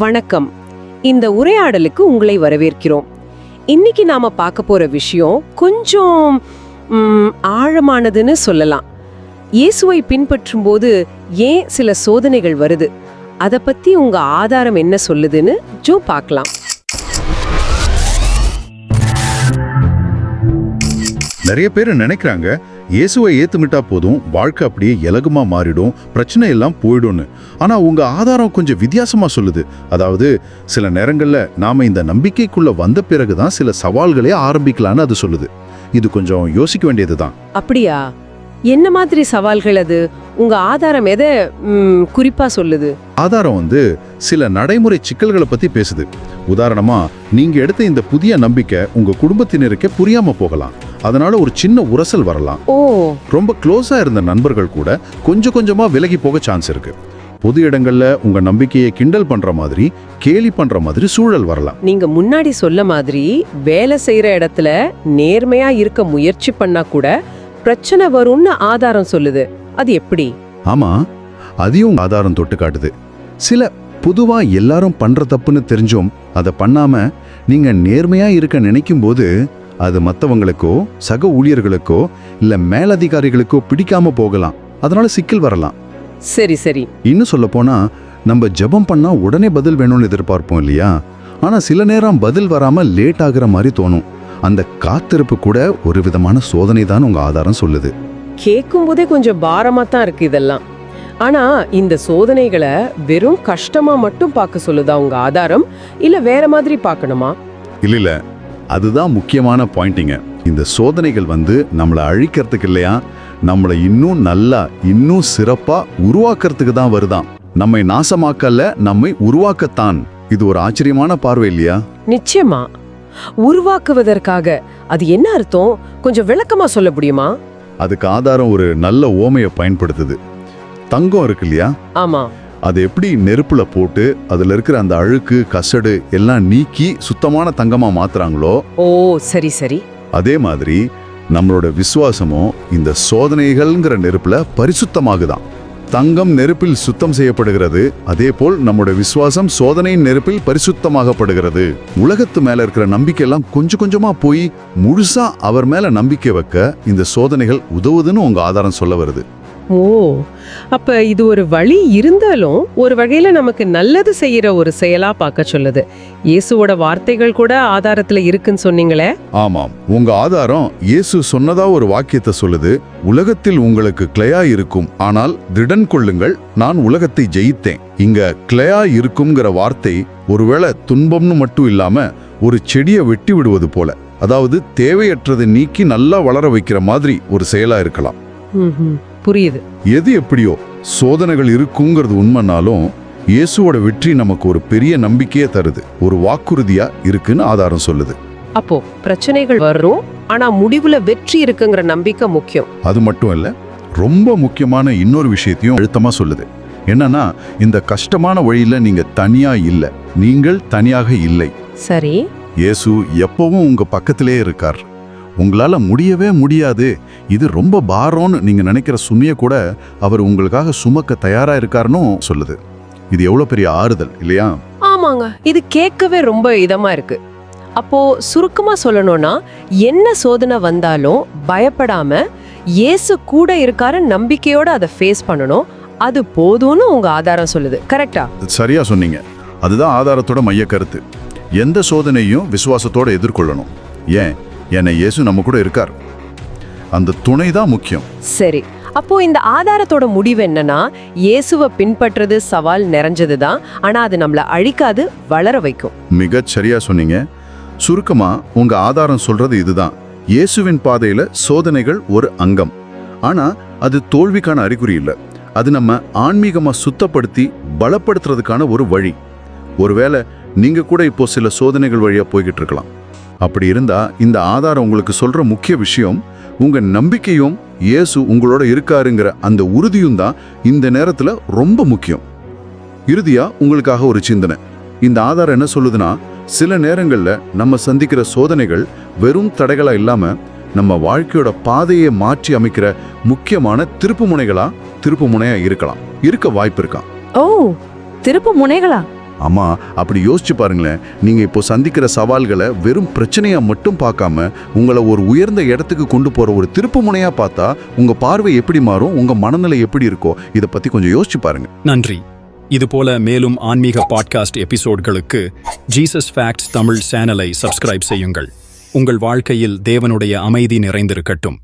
வணக்கம். இந்த உரையாடலுக்கு உங்களை வரவேற்கிறோம். இன்னைக்கு நாம பார்க்க போற விஷயம் கொஞ்சம் ஆழமானதுன்னு சொல்லலாம். இயேசுவை பின்பற்றும் போது ஏன் சில சோதனைகள் வருது? அதை பத்தி உங்க ஆதாரம் என்ன சொல்லுதுன்னு ஜோ பார்க்கலாம். நிறைய பேர் நினைக்கிறாங்க இயேசுவை ஏத்துமிட்டா போதும் வாழ்க்கை அப்படியே இலகுமா மாறிடும் பிரச்சனை எல்லாம் போயிடும்னு. ஆனா உங்க ஆதாரம் கொஞ்சம் வித்தியாசமா சொல்லுது. அதாவது சில நேரங்கள்ல நாம இந்த நம்பிக்கைக்குள்ள வந்த பிறகுதான் சில சவால்களே ஆரம்பிக்கலான்னு அது சொல்லுது. இது கொஞ்சம் யோசிக்க வேண்டியதுதான் அப்படியா? என்ன மாதிரி சவால்கள் அது? உங்க ஆதாரம் எதை குறிப்பா சொல்லுது? ஆதாரம் வந்து சில நடைமுறை சிக்கல்களை பத்தி பேசுது. உதாரணமா நீங்க எடுத்த இந்த புதிய நம்பிக்கை உங்க குடும்பத்தினருக்கே புரியாம போகலாம். அதனால ஒரு சின்ன உரசல் வரலாம். ஓ. ரொம்ப க்ளோஸா இருந்த நண்பர்கள் கூட கொஞ்சம் கொஞ்சமா விலகி போக சான்ஸ் இருக்கு. பொது இடங்கள்ல உங்க நம்பிக்கையை கிண்டல் பண்ற மாதிரி கேலி பண்ற மாதிரி சூழல் வரலாம். நீங்க முன்னாடி சொல்ல மாதிரி வேலை செய்யற இடத்துல நேர்மையா இருக்க முயற்சி பண்ணா கூட பிரச்சனை வரும்னு ஆதாரம் சொல்லுது. அது எப்படி? ஆமா அதையும் ஆதாரம் தொட்டு காட்டுது. சில பொதுவா எல்லாரும் பண்ற தப்புன்னு தெரிஞ்சும் அதை பண்ணாம நீங்க நேர்மையா இருக்க நினைக்கும் போது அது மத்தவங்களுக்கோ சக ஊழியர்களுக்கோ இல்ல மேலதிகாரிகளுக்கோ பிடிக்காம போகலாம். அதனால சிக்கல் வரலாம். சரி சரி. இன்னும் சொல்ல போனா நம்ம ஜெபம் பண்ணா உடனே பதில் வேணும்னு எதிர்பார்ப்போம் இல்லையா? ஆனா சில நேரம் பதில் வராம லேட் ஆகுற மாதிரி தோணும். அந்த காத்திருப்பு கூட ஒரு விதமான சோதனை தான் உங்க ஆதாரம் சொல்லுது. கேட்கும் போதே கொஞ்சம் பாரமா தான் இருக்கு இதெல்லாம். ஆனா இந்த சோதனைகளை வெறும் கஷ்டமா மட்டும் பார்க்க சொல்லுதா உங்க ஆதாரம்? இல்ல வேற மாதிரி பார்க்கணுமா? இல்ல இல்ல. அதுதான் முக்கியமான பாயிண்டிங்க. இந்த சோதனைகள் வந்து நம்மளை அழிக்கிறதுக்கு இல்லையா? நம்மளை இன்னும் நல்லா இன்னும் சிறப்பா உருவாக்குறதுக்கு தான் வருதாம் நம்மை நாசமாக்கல்ல நம்மை உருவாக்கத்தான். இது ஒரு ஆச்சரியமான பார்வை இல்லையா? நிச்சயமா. உருவாக்குவதற்காக. அது என்ன அர்த்தம்? கொஞ்சம் விளக்கமா சொல்ல முடியுமா? அதுக்கு ஆதாரம் ஒரு நல்ல ஓமையை பயன்படுத்துது. தங்கம் இருக்கு இல்லையா? ஆமா. அது எப்படி நெருப்புல போட்டு அதுல இருக்கிற அந்த அழுக்கு கசடு எல்லாம் நீக்கி சுத்தமான தங்கமா மாத்துறாங்களோ ஓ சரி சரி. அதே மாதிரி நம்மளோட விசுவாசமும் இந்த சோதனைகள்ங்கிற நெருப்புல பரிசுத்தமாகுதாம் தங்கம் நெருப்பில் சுத்தம் செய்யப்படுகிறது அதே போல் நம்மளோட விசுவாசம் சோதனையின் நெருப்பில் பரிசுத்தமாகப்படுகிறது. உலகத்து மேல இருக்கிற நம்பிக்கை எல்லாம் கொஞ்சம் கொஞ்சமா போய் முழுசா அவர் மேல நம்பிக்கை வைக்க இந்த சோதனைகள் உதவுதுன்னு உங்க ஆதாரம் சொல்ல வருது. ஓ அப்ப இது ஒரு வழி இருந்தாலும் ஒரு வகையில நமக்கு நல்லது செய்யற ஒரு செயலா பார்க்க சொல்லுது. இயேசுவோட வார்த்தைகள் கூட ஆதாரத்துல இருக்குன்னு சொன்னீங்களே? ஆமாம். உங்க ஆதாரம் இயேசு சொன்னதா ஒரு வாக்கியத்தை சொல்லுது. உலகத்தில் உங்களுக்கு கிளையா இருக்கும். ஆனால் திடன் கொள்ளுங்கள் நான் உலகத்தை ஜெயித்தேன். இங்க கிளையா இருக்கும்ங்கிற வார்த்தை ஒருவேளை துன்பம்னு மட்டும் இல்லாம ஒரு செடியை வெட்டி விடுவது போல. அதாவது தேவையற்றதை நீக்கி நல்லா வளர வைக்கிற மாதிரி ஒரு செயலா இருக்கலாம். புரியுது. எது எப்படியோ சோதனைகள் இருக்குங்கிறது உண்மைனாலும் இயேசுவோட வெற்றி நமக்கு ஒரு பெரிய நம்பிக்கையே தருது. ஒரு வாக்குறுதியா இருக்குன்னு ஆதாரம் சொல்லுது. அப்போ பிரச்சனைகள் வரும் ஆனா முடிவுல வெற்றி இருக்குங்கிற நம்பிக்கை முக்கியம். அது மட்டும் இல்ல ரொம்ப முக்கியமான இன்னொரு விஷயத்தையும் அழுத்தமா சொல்லுது. என்னன்னா இந்த கஷ்டமான வழியில நீங்க தனியா இல்ல. நீங்கள் தனியாக இல்லை. சரி. இயேசு எப்பவும் உங்க பக்கத்திலே இருக்கார். உங்களால முடியவே முடியாது. இது ரொம்ப பாரம்னு நீங்க நினைக்கிற சுமைய கூட அவர் உங்களுக்காக சுமக்க தயாரா இருக்காருன்னு சொல்லுது. இது எவ்வளவு பெரிய ஆறுதல் இல்லையா? ஆமாங்க. இது கேட்கவே ரொம்ப இதமா இருக்கு. அப்போ சுருக்கமா சொல்லணும்னா என்ன சோதனை வந்தாலும் பயப்படாம இயேசு கூட இருக்காரு நம்பிக்கையோட அதை ஃபேஸ் பண்ணணும். அது போதும்னு உங்க ஆதாரம் சொல்லுது. கரெக்டா சரியா சொன்னீங்க. அதுதான் ஆதாரத்தோட மைய கருத்து எந்த சோதனையும் விசுவாசத்தோட எதிர்கொள்ளணும். ஏன்? என்னை இயேசு நம்ம கூட இருக்கார். அந்த துணை தான் முக்கியம். சரி அப்போ இந்த ஆதாரத்தோட முடிவு என்னன்னா இயேசுவை பின்பற்றுறது சவால் நிறைஞ்சதுதான் ஆனா அது நம்மள அழிக்காது வளர வைக்கும். மிகச் சரியா சொன்னீங்க. சுருக்கமா உங்க ஆதாரம் சொல்றது இதுதான். இயேசுவின் பாதையில சோதனைகள் ஒரு அங்கம். ஆனா அது தோல்விக்கான அறிகுறி இல்ல. அது நம்ம ஆன்மீகமா சுத்தப்படுத்தி பலப்படுத்துறதுக்கான ஒரு வழி. ஒருவேளை நீங்க கூட இப்போ சில சோதனைகள் வழியா போய்கிட்டு இருக்கலாம். அப்படி இருந்தா இந்த ஆதாரம் உங்களுக்கு சொல்ற முக்கிய விஷயம் உங்க நம்பிக்கையும் இயேசு உங்களோட இருக்காருங்கிற அந்த உறுதியும் தான் இந்த நேரத்துல ரொம்ப முக்கியம். இறுதியா உங்களுக்காக ஒரு சிந்தனை. இந்த ஆதாரம் என்ன சொல்லுதுன்னா சில நேரங்களில் நம்ம சந்திக்கிற சோதனைகள் வெறும் தடைகளா இல்லாம நம்ம வாழ்க்கையோட பாதையை மாற்றி அமைக்கிற முக்கியமான திருப்பு முனைகளா திருப்பு முனையா இருக்கலாம். இருக்க வாய்ப்பு இருக்கான் ஓ திருப்பு முனைகளா? அம்மா அப்படி யோசிச்சு பாருங்களேன். நீங்கள் இப்போ சந்திக்கிற சவால்களை வெறும் பிரச்சனையாக மட்டும் பார்க்காம உங்களை ஒரு உயர்ந்த இடத்துக்கு கொண்டு போகிற ஒரு திருப்பு முனையாக பார்த்தா உங்கள் பார்வை எப்படி மாறும்? உங்கள் மனநிலை எப்படி இருக்கோ? இதை பற்றி கொஞ்சம் யோசிச்சு பாருங்க. நன்றி. இதுபோல மேலும் ஆன்மீக பாட்காஸ்ட் எபிசோட்களுக்கு ஜீசஸ் ஃபேக்ட்ஸ் தமிழ் சேனலை சப்ஸ்கிரைப் செய்யுங்கள். உங்கள் வாழ்க்கையில் தேவனுடைய அமைதி நிறைந்திருக்கட்டும்.